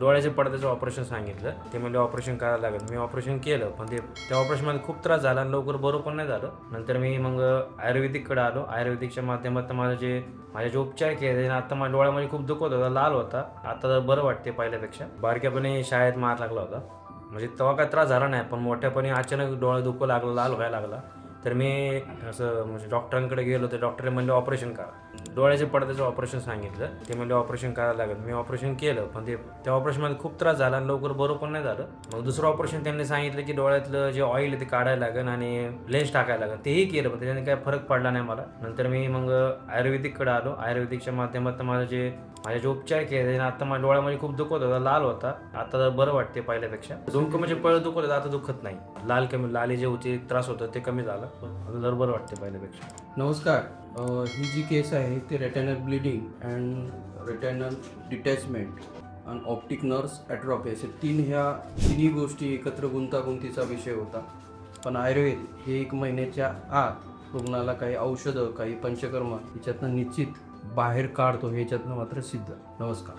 डोळ्याच्या पडद्याचं ऑपरेशन सांगितलं. ते म्हणजे ऑपरेशन करायला लागेल. मी ऑपरेशन केलं पण ते त्या ऑपरेशनमध्ये खूप त्रास झाला आणि लवकर बरोबर पण नाही झालं. नंतर मी मग आयुर्वेदिककडे आलो. आयुर्वेदिकच्या माध्यमातून माझं जे माझे जे उपचार केले त्याने आता माझ्या डोळ्यामध्ये खूप दुखत होता लाल होता. आता तर बरं वाटते पहिल्यापेक्षा. बारक्यापणी शाळेत मार लागला होता. म्हणजे तेव्हा काय त्रास झाला नाही पण मोठ्यापणी अचानक डोळा दुखू लागला लाल व्हायला लागला. तर मी असं म्हणजे डॉक्टरांकडे गेलो तर डॉक्टरने म्हणले ऑपरेशन करा. डोळ्याच्या पडद्याचं ऑपरेशन सांगितलं. ते म्हणजे ऑपरेशन करायला लागेल. मी ऑपरेशन केलं पण ते त्या ऑपरेशनमध्ये खूप त्रास झाला आणि लवकर बरोबर पण नाही झालं. मग दुसरं ऑपरेशन त्यांनी सांगितलं की डोळ्यातलं जे ऑइल आहे ते काढायला लागेल आणि लेन्स टाकायला लागेल. तेही केलं पण त्याच्याने काही फरक पडला नाही मला. नंतर मी मग आयुर्वेदिककडे आलो. आयुर्वेदिकच्या माध्यमातून माझं जे माझे जे उपचार केले त्याने आता माझ्या डोळ्यामध्ये खूप दुखत होता लाल होता. आता जर बरं वाटते पहिल्यापेक्षा. दुःख म्हणजे पहिलं दुखत होतं आता दुखत नाही. लाल कमी लाली जे होते त्रास होतं ते कमी झालं. आता जर बरं वाटते पहिल्यापेक्षा. नमस्कार. ही जी केस आहे ती retinal bleeding and retinal detachment आणि ऑप्टिक नर्स ॲट्रॉपी असे तीन ह्या तिन्ही गोष्टी एकत्र गुंतागुंतीचा विषय होता. पण आयुर्वेद हे एक महिन्याच्या आत रुग्णाला काही औषधं काही पंचकर्म याच्यातनं निश्चित बाहेर काढतो हे याच्यातनं मात्र सिद्ध. नमस्कार.